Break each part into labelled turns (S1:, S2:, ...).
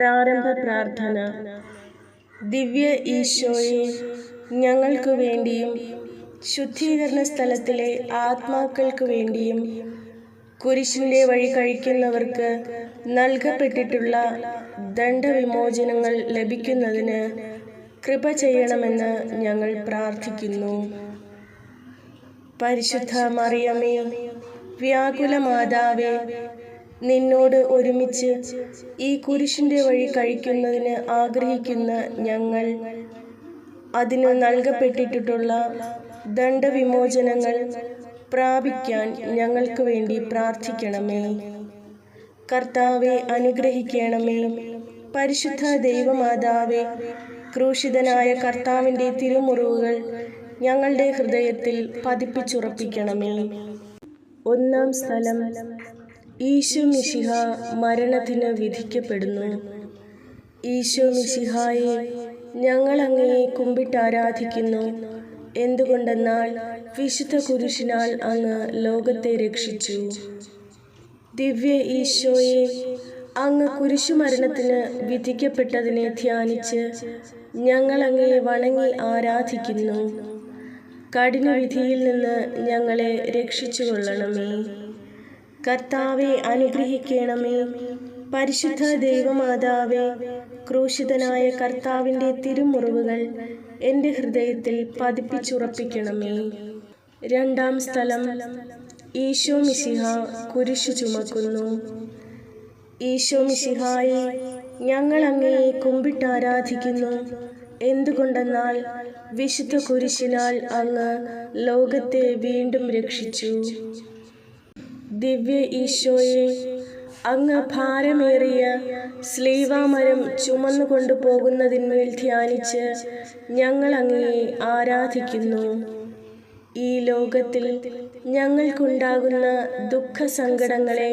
S1: പ്രാരംഭ പ്രാർത്ഥന. ദിവ്യ ഈശോയെ ഞങ്ങൾക്ക് വേണ്ടിയും ശുദ്ധീകരണ സ്ഥലത്തിലെ ആത്മാക്കൾക്ക് വേണ്ടിയും കുരിശിന്റെ വഴി കഴിക്കുന്നവർക്ക് നൽകപ്പെട്ടിട്ടുള്ള ദണ്ഡവിമോചനങ്ങൾ ലഭിക്കുന്നതിന് കൃപ ചെയ്യണമെന്ന് ഞങ്ങൾ പ്രാർത്ഥിക്കുന്നു. പരിശുദ്ധ മറിയമേ വ്യാകുല മാതാവേ നിന്നോട് ഒരുമിച്ച് ഈ കുരിശിന്റെ വഴി കഴിക്കുന്നതിന് ആഗ്രഹിക്കുന്ന ഞങ്ങൾ അതിന് നൽകപ്പെട്ടിട്ടുള്ള ദണ്ഡവിമോചനങ്ങൾ പ്രാപിക്കാൻ ഞങ്ങൾക്ക് വേണ്ടി പ്രാർത്ഥിക്കണമേ. കർത്താവെ അനുഗ്രഹിക്കണമേ. പരിശുദ്ധ ദൈവമാതാവെ ക്രൂശിതനായ കർത്താവിന്റെ തിരുമുറിവുകൾ ഞങ്ങളുടെ ഹൃദയത്തിൽ പതിപ്പിച്ചുറപ്പിക്കണമേ. ഒന്നാം സ്ഥലം ഈശോ മിശിഹ മരണത്തിന് വിധിക്കപ്പെടുന്നു. ഈശോ മിശിഹായെ ഞങ്ങൾ അങ്ങയെ കുമ്പിട്ട് ആരാധിക്കുന്നു. എന്തുകൊണ്ടെന്നാൽ വിശുദ്ധ കുരിശിനാൽ അങ്ങ് ലോകത്തെ രക്ഷിച്ചു. ദിവ്യ ഈശോയെ അങ്ങ് കുരിശുമരണത്തിന് വിധിക്കപ്പെട്ടതിനെ ധ്യാനിച്ച് ഞങ്ങൾ അങ്ങയെ വണങ്ങി ആരാധിക്കുന്നു. കഠിന വിധിയിൽ നിന്ന് ഞങ്ങളെ രക്ഷിച്ചു കൊള്ളണമേ കർത്താവെ അനുഗ്രഹിക്കണമേ. പരിശുദ്ധ ദൈവമാതാവേ ക്രൂശിതനായ കർത്താവിന്റെ തിരുമുറിവുകൾ എന്റെ ഹൃദയത്തിൽ പതിപ്പിച്ചുറപ്പിക്കണമേ. രണ്ടാം സ്ഥലം ഈശോ മിശിഹ കുരിശു ചുമക്കുന്നു. ഈശോ മിശിഹായി ഞങ്ങൾ അങ്ങയെ കുമ്പിട്ട് ആരാധിക്കുന്നു. എന്തുകൊണ്ടെന്നാൽ വിശുദ്ധ കുരിശിനാൽ അങ്ങ് ലോകത്തെ വീണ്ടും രക്ഷിച്ചു. ദിവ്യ ഈശോയെ അങ്ങ് ഭാരമേറിയ സ്ലീവാമരം ചുമന്നു കൊണ്ടുപോകുന്നതിന്മേൽ ധ്യാനിച്ച് ഞങ്ങൾ അങ്ങയെ ആരാധിക്കുന്നു. ഈ ലോകത്തിൽ ഞങ്ങൾക്കുണ്ടാകുന്ന ദുഃഖ സങ്കടങ്ങളെ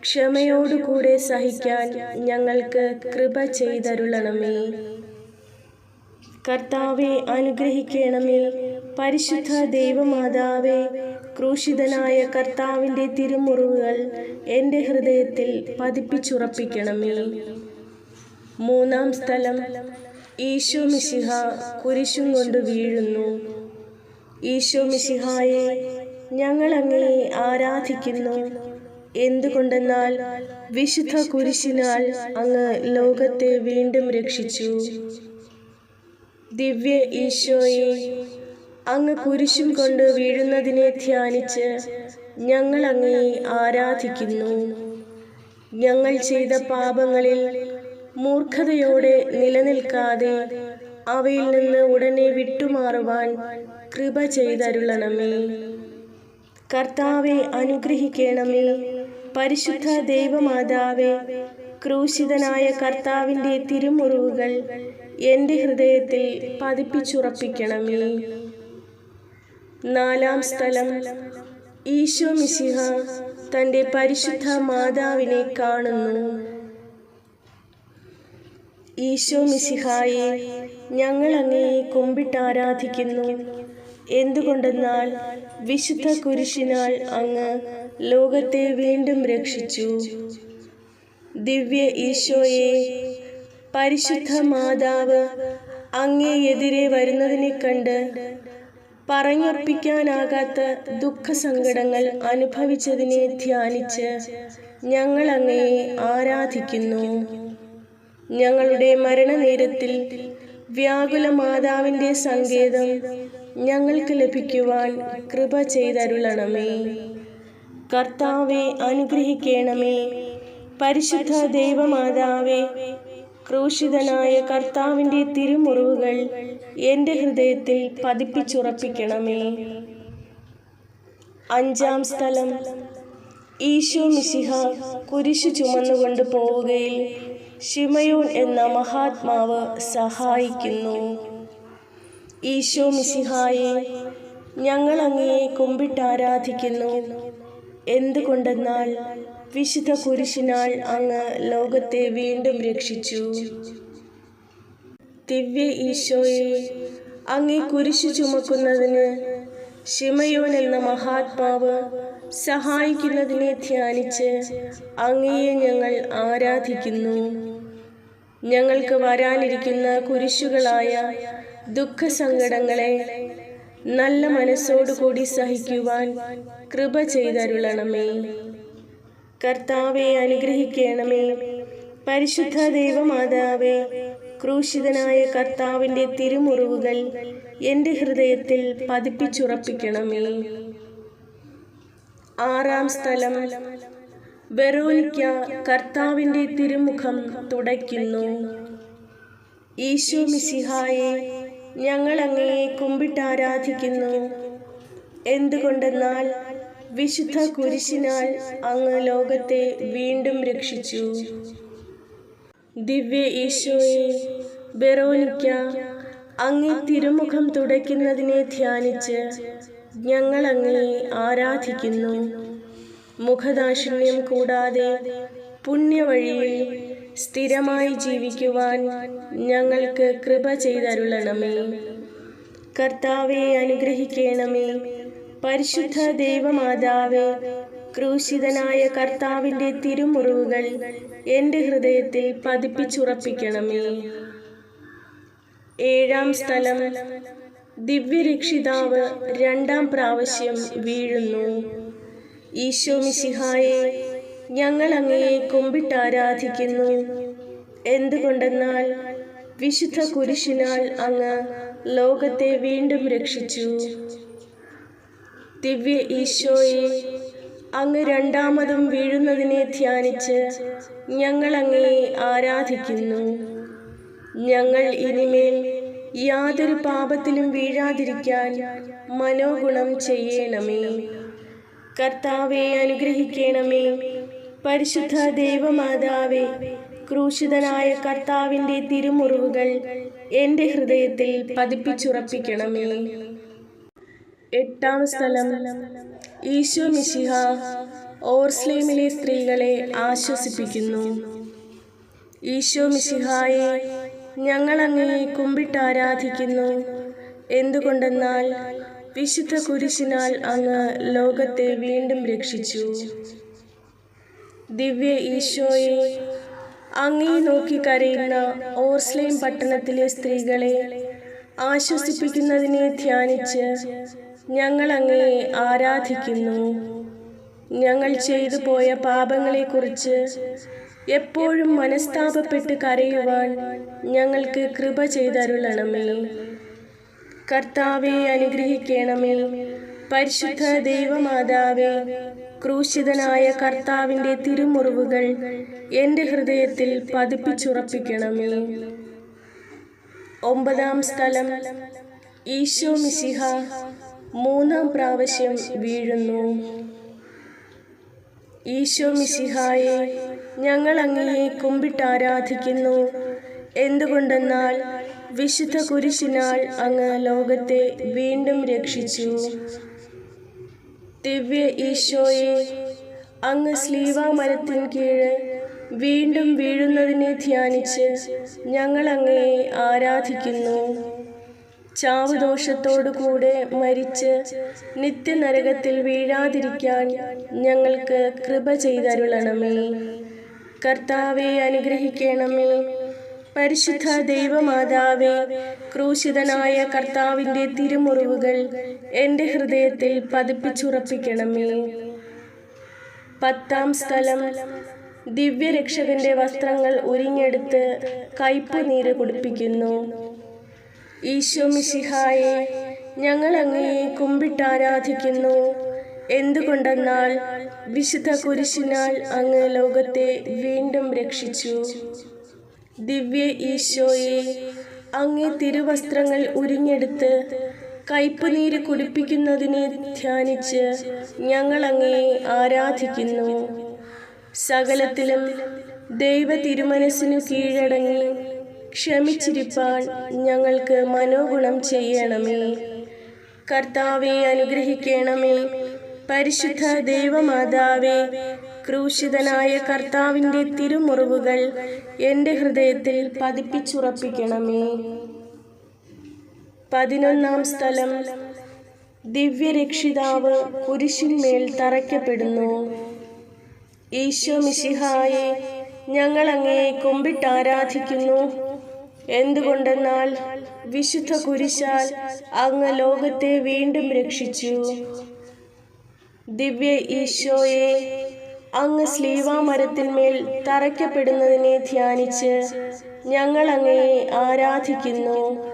S1: ക്ഷമയോടുകൂടെ സഹിക്കാൻ ഞങ്ങൾക്ക് കൃപ ചെയ്തരുളണമേ. കർത്താവെ അനുഗ്രഹിക്കണമേ. പരിശുദ്ധ ദൈവമാതാവേ ക്രൂശിതനായ കർത്താവിന്റെ തിരുമുറിവുകൾ എന്റെ ഹൃദയത്തിൽ പതിപ്പിച്ചുറപ്പിക്കണമേ. മൂന്നാം സ്ഥലം ഈശോ മിശിഹ കുരിശും കൊണ്ട് വീഴുന്നു. ഈശോ മിശിഹായെ ഞങ്ങൾ അങ്ങേ ആരാധിക്കുന്നു. എന്തുകൊണ്ടെന്നാൽ വിശുദ്ധ കുരിശിനാൽ അങ്ങ് ലോകത്തെ വീണ്ടും രക്ഷിച്ചു. ദിവ്യ ഈശോയെ അങ്ങ് കുരിശിൽ കൊണ്ട് വീഴുന്നതിനെ ധ്യാനിച്ച് ഞങ്ങൾ അങ്ങയെ ആരാധിക്കുന്നു. ഞങ്ങൾ ചെയ്ത പാപങ്ങളിൽ മൂർഖതയോടെ നിലനിൽക്കാതെ അവയിൽ നിന്ന് ഉടനെ വിട്ടുമാറുവാൻ കൃപ ചെയ്തരുളണമേ. കർത്താവെ അനുഗ്രഹിക്കണമേ. പരിശുദ്ധ ദൈവമാതാവെ ക്രൂശിതനായ കർത്താവിന്റെ തിരുമുറിവുകൾ എന്റെ ഹൃദയത്തിൽ പതിപ്പിച്ചുറപ്പിക്കണമേ. നാലാം സ്ഥലം. ഈശോ മിശിഹ തന്റെ പരിശുദ്ധ മാതാവിനെ കാണുന്നു. ഈശോ മിശിഹായെ ഞങ്ങൾ അങ്ങയെ കുമ്പിട്ട് ആരാധിക്കുന്നു. എന്തുകൊണ്ടെന്നാൽ വിശുദ്ധ കുരിശിനാൽ അങ്ങ് ലോകത്തെ വീണ്ടും രക്ഷിച്ചു. ദിവ്യ ഈശോയെ പരിശുദ്ധ മാതാവ് അങ്ങേ എതിരെ വരുന്നതിനെ കണ്ട് പറഞ്ഞൊപ്പിക്കാനാകാത്ത ദുഃഖസങ്കടങ്ങൾ അനുഭവിച്ചതിനെ ധ്യാനിച്ച് ഞങ്ങൾ അങ്ങയെ ആരാധിക്കുന്നു. ഞങ്ങളുടെ മരണനേരത്തിൽ വ്യാകുല മാതാവിന്റെ സങ്കേതം ഞങ്ങൾക്ക് ലഭിക്കുവാൻ കൃപ ചെയ്തരുളണമേ. കർത്താവെ അനുഗ്രഹിക്കണമേ. പരിശുദ്ധ ദൈവമാതാവേ ക്രൂശിതനായ കർത്താവിന്റെ തിരുമുറിവുകൾ എന്റെ ഹൃദയത്തിൽ പതിപ്പിച്ചുറപ്പിക്കണമേ. അഞ്ചാം സ്ഥലം. ഈശോ മിശിഹ കുരിശു ചുമന്നുകൊണ്ട് പോവുകയിൽ ഷിമയോൻ എന്ന മഹാത്മാവ് സഹായിക്കുന്നു. ഈശോ മിശിഹായെ ഞങ്ങൾ അങ്ങയെ കുമ്പിട്ട് ആരാധിക്കുന്നു എന്തുകൊണ്ടെന്നാൽ വിശുദ്ധ കുരിശിനാൽ അങ്ങ് ലോകത്തെ വീണ്ടും രക്ഷിച്ചു. ദിവ്യ ഈശോയെ അങ്ങേ കുരിശു ചുമക്കുന്നതിന് ഷിമയോൻ എന്ന മഹാത്മാവ് സഹായിക്കുന്നതിനെ ധ്യാനിച്ച് അങ്ങയെ ഞങ്ങൾ ആരാധിക്കുന്നു. ഞങ്ങൾക്ക് വരാനിരിക്കുന്ന കുരിശുകളായ ദുഃഖസങ്കടങ്ങളെ നല്ല മനസ്സോടുകൂടി സഹിക്കുവാൻ കൃപ ചെയ്തരുളണമേ. കർത്താവെ അനുഗ്രഹിക്കണമേ. പരിശുദ്ധ ദൈവമാതാവേ ക്രൂശിതനായ കർത്താവിന്റെ തിരുമുറിവുകൾ എന്റെ ഹൃദയത്തിൽ പതിപ്പിച്ചുറപ്പിക്കണമേ. ആറാം സ്ഥലം വെറോനിക്ക കർത്താവിന്റെ തിരുമുഖം തുടയ്ക്കുന്നു. ഈശോ മിസിഹായെ ഞങ്ങൾ അങ്ങയെ കുമ്പിട്ടാരാധിക്കുന്നു എന്തുകൊണ്ടെന്നാൽ വിശുദ്ധ കുരിശിനാൽ അങ്ങ് ലോകത്തെ വീണ്ടും രക്ഷിച്ചു. ദിവ്യ ഈശോയെ ബെറോനിക്ക അങ്ങേ തിരുമുഖം തുടയ്ക്കുന്നതിനെ ധ്യാനിച്ച് ഞങ്ങൾ അങ്ങയെ ആരാധിക്കുന്നു. മുഖദാക്ഷിണ്യം കൂടാതെ പുണ്യവഴിയിൽ സ്ഥിരമായി ജീവിക്കുവാൻ ഞങ്ങൾക്ക് കൃപ ചെയ്തരുളണമേ. കർത്താവെ അനുഗ്രഹിക്കണമേ. പരിശുദ്ധ ദൈവമാതാവേ ക്രൂശിതനായ കർത്താവിന്റെ തിരുമുറിവുകൾ എന്റെ ഹൃദയത്തിൽ പതിപ്പിച്ചുറപ്പിക്കണമേ. ഏഴാം സ്ഥലം ദിവ്യരക്ഷിതാവ് രണ്ടാം പ്രാവശ്യം വീഴുന്നു. ഈശോ മിശിഹായെ ഞങ്ങൾ അങ്ങയെ കുമ്പിട്ട് ആരാധിക്കുന്നു എന്തുകൊണ്ടെന്നാൽ വിശുദ്ധ കുരിശിനാൽ അങ്ങ് ലോകത്തെ വീണ്ടും രക്ഷിച്ചു. ദിവ്യ ഈശോയെ അങ്ങ് രണ്ടാമതും വീഴുന്നതിനെ ധ്യാനിച്ച് ഞങ്ങൾ അങ്ങയെ ആരാധിക്കുന്നു. ഞങ്ങൾ ഇനിമേൽ യാതൊരു പാപത്തിലും വീഴാതിരിക്കാൻ മനോഗുണം ചെയ്യണമേ. കർത്താവെ അനുഗ്രഹിക്കണമേ. പരിശുദ്ധ ദേവമാതാവേ ക്രൂശിതനായ കർത്താവിന്റെ തിരുമുറിവുകൾ എന്റെ ഹൃദയത്തിൽ പതിപ്പിച്ചുറപ്പിക്കണമേ. എട്ടാം സ്ഥലം. ഈശോ മിശിഹ ഓർസ്ലേമിലെ സ്ത്രീകളെ ആശ്വസിപ്പിക്കുന്നു. ഈശോ മിശിഹായെ ഞങ്ങൾ അങ്ങയെ കുമ്പിട്ടാരാധിക്കുന്നു. എന്തുകൊണ്ടെന്നാൽ വിശുദ്ധ കുരിശിനാൽ അങ്ങ് ലോകത്തെ വീണ്ടും രക്ഷിച്ചു. ദിവ്യ ഈശോയെ അങ്ങേ നോക്കി കരയുന്ന ഓർസ്ലേം പട്ടണത്തിലെ സ്ത്രീകളെ ആശ്വസിപ്പിക്കുന്നതിനെ ധ്യാനിച്ച് ഞങ്ങൾ അങ്ങയെ ആരാധിക്കുന്നു. ഞങ്ങൾ ചെയ്തു പോയ പാപങ്ങളെക്കുറിച്ച് എപ്പോഴും മനസ്താപപ്പെട്ട് കരയുവാൻ ഞങ്ങൾക്ക് കൃപ ചെയ്തരുളണമേ. കർത്താവെ അനുഗ്രഹിക്കണമേ. പരിശുദ്ധ ദൈവമാതാവേ ക്രൂശിതനായ കർത്താവിന്റെ തിരുമുറിവുകൾ എന്റെ ഹൃദയത്തിൽ പതിപ്പിച്ചുറപ്പിക്കണമേ. ഒമ്പതാം സ്ഥലം ഈശോ മിശിഹ. മൂന്നാം പ്രാവശ്യം വീഴുന്നു. ഈശോ മിശിഹായെ ഞങ്ങൾ അങ്ങയെ കുമ്പിട്ട് ആരാധിക്കുന്നു. എന്തുകൊണ്ടെന്നാൽ വിശുദ്ധ കുരിശിനാൽ അങ്ങ് ലോകത്തെ വീണ്ടും രക്ഷിച്ചു. ദിവ്യ ഈശോയെ അങ്ങ് സ്ലീവാമരത്തിൻ കീഴ് വീണ്ടും വീഴുന്നതിനെ ധ്യാനിച്ച് ഞങ്ങൾ അങ്ങയെ ആരാധിക്കുന്നു. ചാവുദോഷത്തോടുകൂടെ മരിച്ച് നിത്യനരകത്തിൽ വീഴാതിരിക്കാൻ ഞങ്ങൾക്ക് കൃപ ചെയ്തരുളണമേ. കർത്താവെ അനുഗ്രഹിക്കണമേ. പരിശുദ്ധ ദൈവമാതാവേ ക്രൂശിതനായ കർത്താവിന്റെ തിരുമുറിവുകൾ എന്റെ ഹൃദയത്തിൽ പതിപ്പിച്ചുറപ്പിക്കണമേ. പത്താം സ്ഥലം. ദിവ്യരക്ഷകന്റെ വസ്ത്രങ്ങൾ ഉരിഞ്ഞെടുത്ത് കയ്പുനീര് കുടിപ്പിക്കുന്നു. ഈശോ മിശിഹായെ ഞങ്ങൾ അങ്ങയെ കുമ്പിട്ടാരാധിക്കുന്നു എന്തുകൊണ്ടെന്നാൽ വിശുദ്ധ കുരിശിനാൽ അങ്ങ് ലോകത്തെ വീണ്ടും രക്ഷിച്ചു. ദിവ്യ ഈശോയെ അങ്ങേ തിരുവസ്ത്രങ്ങൾ ഉരിഞ്ഞെടുത്ത് കയ്പുനീര് കുടിപ്പിക്കുന്നതിനെ ധ്യാനിച്ച് ഞങ്ങൾ അങ്ങയെ ആരാധിക്കുന്നു. സകലത്തിലും ദൈവ തിരുമനസ്സിനു കീഴടങ്ങി ക്ഷമിച്ചിരിപ്പാൻ ഞങ്ങൾക്ക് മനോഗുണം ചെയ്യണമേ. കർത്താവെ അനുഗ്രഹിക്കണമേ. പരിശുദ്ധ ദൈവമാതാവേ ക്രൂശിതനായ കർത്താവിന്റെ തിരുമുറിവുകൾ എന്റെ ഹൃദയത്തിൽ പതിപ്പിച്ചുറപ്പിക്കണമേ. പതിനൊന്നാം സ്ഥലം. ദിവ്യരക്ഷിതാവ് കുരിശിന്മേൽ തറയ്ക്കപ്പെടുന്നു. ഈശോ മിശിഹായെ ഞങ്ങൾ അങ്ങയെ ആരാധിക്കുന്നു. എന്തുകൊണ്ടെന്നാൽ വിശുദ്ധ കുരിശാൽ അങ്ങ് ലോകത്തെ വീണ്ടും രക്ഷിച്ചു. ദിവ്യ ഈശോയെ അങ്ങ് സ്ലീവാമരത്തിന്മേൽ തറയ്ക്കപ്പെടുന്നതിനെ ധ്യാനിച്ച് ഞങ്ങൾ അങ്ങയെ ആരാധിക്കുന്നു.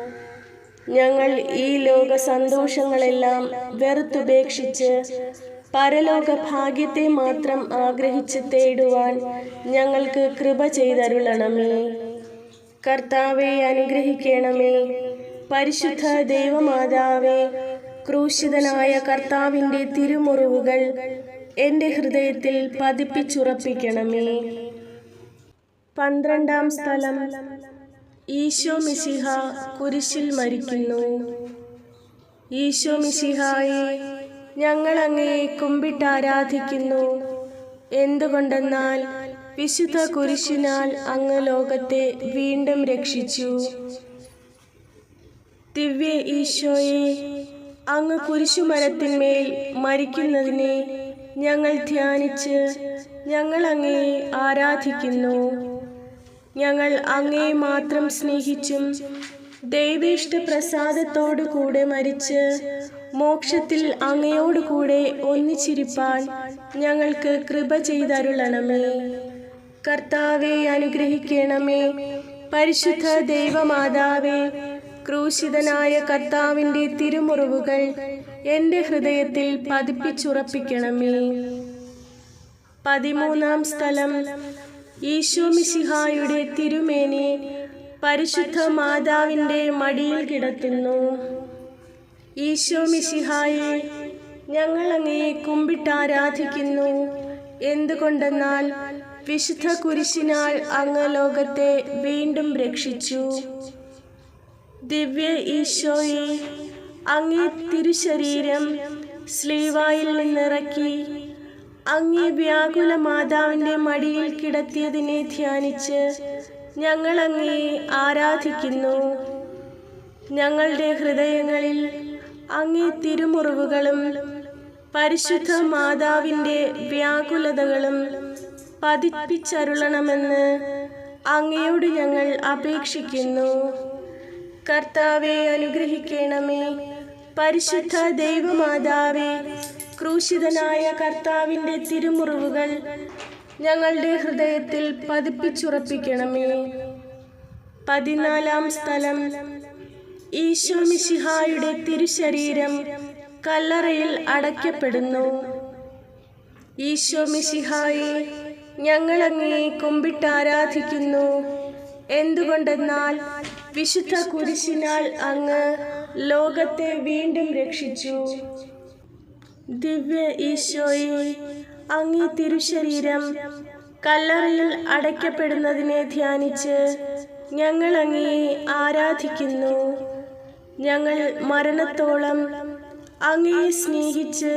S1: ഞങ്ങൾ ഈ ലോക സന്തോഷങ്ങളെല്ലാം വെറുത്തുപേക്ഷിച്ച് പരലോക ഭാഗ്യത്തെ മാത്രം ആഗ്രഹിച്ച് തേടുവാൻ ഞങ്ങൾക്ക് കൃപ ചെയ്തരുളണമേ. കർത്താവെ അനുഗ്രഹിക്കണമേ. പരിശുദ്ധ ദൈവമാതാവേ ക്രൂശിതനായ കർത്താവിന്റെ തിരുമുറിവുകൾ എന്റെ ഹൃദയത്തിൽ പതിപ്പിച്ചുറപ്പിക്കണമേ. പന്ത്രണ്ടാം സ്ഥലം. ഈശോ മിശിഹ കുരിശിൽ മരിക്കുന്നു. ഈശോ മിശിഹായെ ഞങ്ങൾ അങ്ങയെ കുമ്പിട്ട് ആരാധിക്കുന്നു. എന്തുകൊണ്ടെന്നാൽ വിശുദ്ധ കുരിശിനാൽ അങ്ങ് ലോകത്തെ വീണ്ടും രക്ഷിച്ചു. ദിവ്യ ഈശോയെ അങ്ങ് കുരിശുമരത്തിന്മേൽ മരിക്കുന്നതിനെ ഞങ്ങൾ ധ്യാനിച്ച് ഞങ്ങൾ അങ്ങയെ ആരാധിക്കുന്നു. ഞങ്ങൾ അങ്ങയെ മാത്രം സ്നേഹിച്ചും ദൈവേഷ്ട പ്രസാദത്തോടു മരിച്ച് മോക്ഷത്തിൽ അങ്ങയോടുകൂടെ ഒന്നിച്ചിരിപ്പാൻ ഞങ്ങൾക്ക് കൃപ ചെയ്തരുളണമേ. കർത്താവെ അനുഗ്രഹിക്കണമേ. പരിശുദ്ധ ദൈവമാതാവേ ക്രൂശിതനായ കർത്താവിന്റെ തിരുമുറിവുകൾ എന്റെ ഹൃദയത്തിൽ പതിപ്പിച്ചുറപ്പിക്കണമേ. പതിമൂന്നാം സ്ഥലം ഈശോമിശിഹായുടെ തിരുമേനി പരിശുദ്ധ മാതാവിന്റെ മടിയിൽ കിടത്തുന്നു ഈശോമിശിഹായെ ഞങ്ങൾ അങ്ങയെ കുമ്പിട്ട് ആരാധിക്കുന്നു. എന്തുകൊണ്ടെന്നാൽ വിശുദ്ധ കുരിശിനാൽ അങ്ങ് ലോകത്തെ വീണ്ടും രക്ഷിച്ചു. ദിവ്യ ഈശോയെ അങ്ങേ തിരുശരീരം സ്ലീവായിൽ നിന്നിറക്കി അങ്ങേ വ്യാകുല മാതാവിന്റെ മടിയിൽ കിടത്തിയതിനെ ധ്യാനിച്ച് ഞങ്ങൾ ആരാധിക്കുന്നു. ഞങ്ങളുടെ ഹൃദയങ്ങളിൽ അങ്ങേ തിരുമുറിവുകളും പരിശുദ്ധ മാതാവിന്റെ വ്യാകുലതകളും പതിപ്പിച്ചരുളണമെന്ന് അങ്ങയോട് ഞങ്ങൾ അപേക്ഷിക്കുന്നു. കർത്താവെ അനുഗ്രഹിക്കണമേ. പരിശുദ്ധ ദൈവമാതാവേ ക്രൂശിതനായ കർത്താവിന്റെ തിരുമുറിവുകൾ ഞങ്ങളുടെ ഹൃദയത്തിൽ പതിപ്പിച്ചുറപ്പിക്കണമേ. പതിനാലാം സ്ഥലം. ഈശോ മിശിഹായുടെ തിരുശരീരം കല്ലറയിൽ അടയ്ക്കപ്പെടുന്നു. ഈശോ മിശിഹായെ ഞങ്ങൾ കുമ്പിട്ട് ആരാധിക്കുന്നു എന്തുകൊണ്ടെന്നാൽ വിശുദ്ധ കുരിശിനാൽ അങ്ങ് ലോകത്തെ വീണ്ടും രക്ഷിച്ചു. ദിവ്യ ഈശോയെ അങ്ങേ തിരുശരീരം കല്ലറയിൽ അടയ്ക്കപ്പെടുന്നതിനെ ധ്യാനിച്ച് ഞങ്ങൾ ആരാധിക്കുന്നു. ഞങ്ങൾ മരണത്തോളം അങ്ങയെ സ്നേഹിച്ച്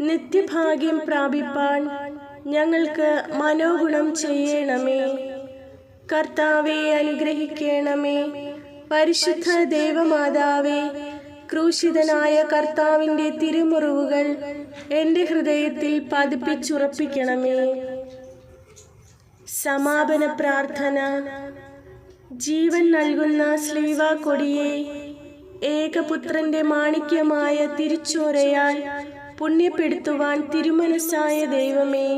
S1: നിത്യഭാഗ്യം പ്രാപിപ്പാൻ ഞങ്ങൾക്ക് മനോഗുണം ചെയ്യണമേ. കർത്താവെ അനുഗ്രഹിക്കണമേ. പരിശുദ്ധ ദേവമാതാവേ ക്രൂശിതനായ കർത്താവിന്റെ തിരുമുറിവുകൾ എന്റെ ഹൃദയത്തിൽ പതിപ്പിച്ചുറപ്പിക്കണമേ. സമാപന പ്രാർത്ഥന. ജീവൻ നൽകുന്ന സ്ലീവ കൊടിയെ ഏകപുത്രന്റെ മാണിക്യമായ തിരിച്ചോരയാൽ പുണ്യപ്പെടുത്തുവാൻ തിരുമനസ്സായ ദൈവമേ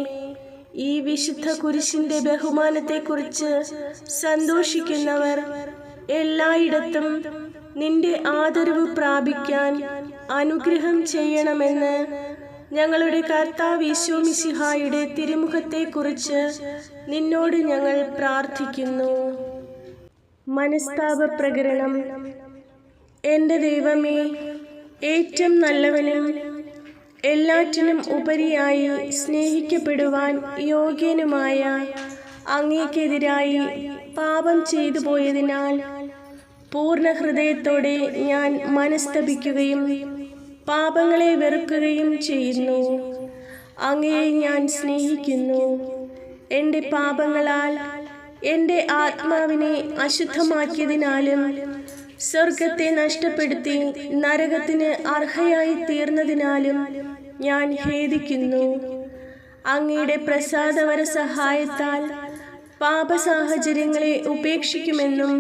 S1: ഈ വിശുദ്ധ കുരിശിന്റെ ബഹുമാനത്തെക്കുറിച്ച് സന്തോഷിക്കുന്നവർ എല്ലായിടത്തും നിന്റെ ആദരവ് പ്രാപിക്കാൻ അനുഗ്രഹം ചെയ്യണമെന്ന് ഞങ്ങളുടെ കർത്താവ് ഈശോമിശിഹായുടെ തിരുമുഖത്തെക്കുറിച്ച് നിന്നോട് ഞങ്ങൾ പ്രാർത്ഥിക്കുന്നു. മനസ്താപ പ്രകരണം എന്റെ ദൈവമേ ഏറ്റവും നല്ലവനും എല്ലാറ്റിനും ഉപരിയായി സ്നേഹിക്കപ്പെടുവാൻ യോഗ്യനുമായ അങ്ങേക്കെതിരായി പാപം ചെയ്തു പോയതിനാൽ പൂർണ ഹൃദയത്തോടെ ഞാൻ മനസ്തപിക്കുകയും പാപങ്ങളെ വെറുക്കുകയും ചെയ്യുന്നു. അങ്ങയെ ഞാൻ സ്നേഹിക്കുന്നു. എന്റെ പാപങ്ങളാൽ എന്റെ ആത്മാവിനെ അശുദ്ധമാക്കിയതിനാലും സ്വർഗത്തെ നഷ്ടപ്പെടുത്തി നരകത്തിന് അർഹയായി തീർന്നതിനാലും ഞാൻ ഖേദിക്കുന്നു. അങ്ങയുടെ പ്രസാദവര സഹായത്താൽ പാപസാഹചര്യങ്ങളെ ഉപേക്ഷിക്കുമെന്നും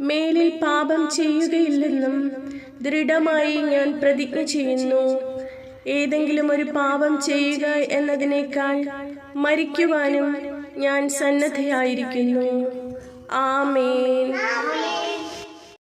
S1: മേലിൽ പാപം ചെയ്യുകയില്ലെന്നും ദൃഢമായി ഞാൻ പ്രതിജ്ഞ ചെയ്യുന്നു. ഏതെങ്കിലും ഒരു പാപം ചെയ്യുക എന്നതിനേക്കാൾ മരിക്കുവാനും ഞാൻ സന്നദ്ധയായിരിക്കുന്നു. ആമേൻ.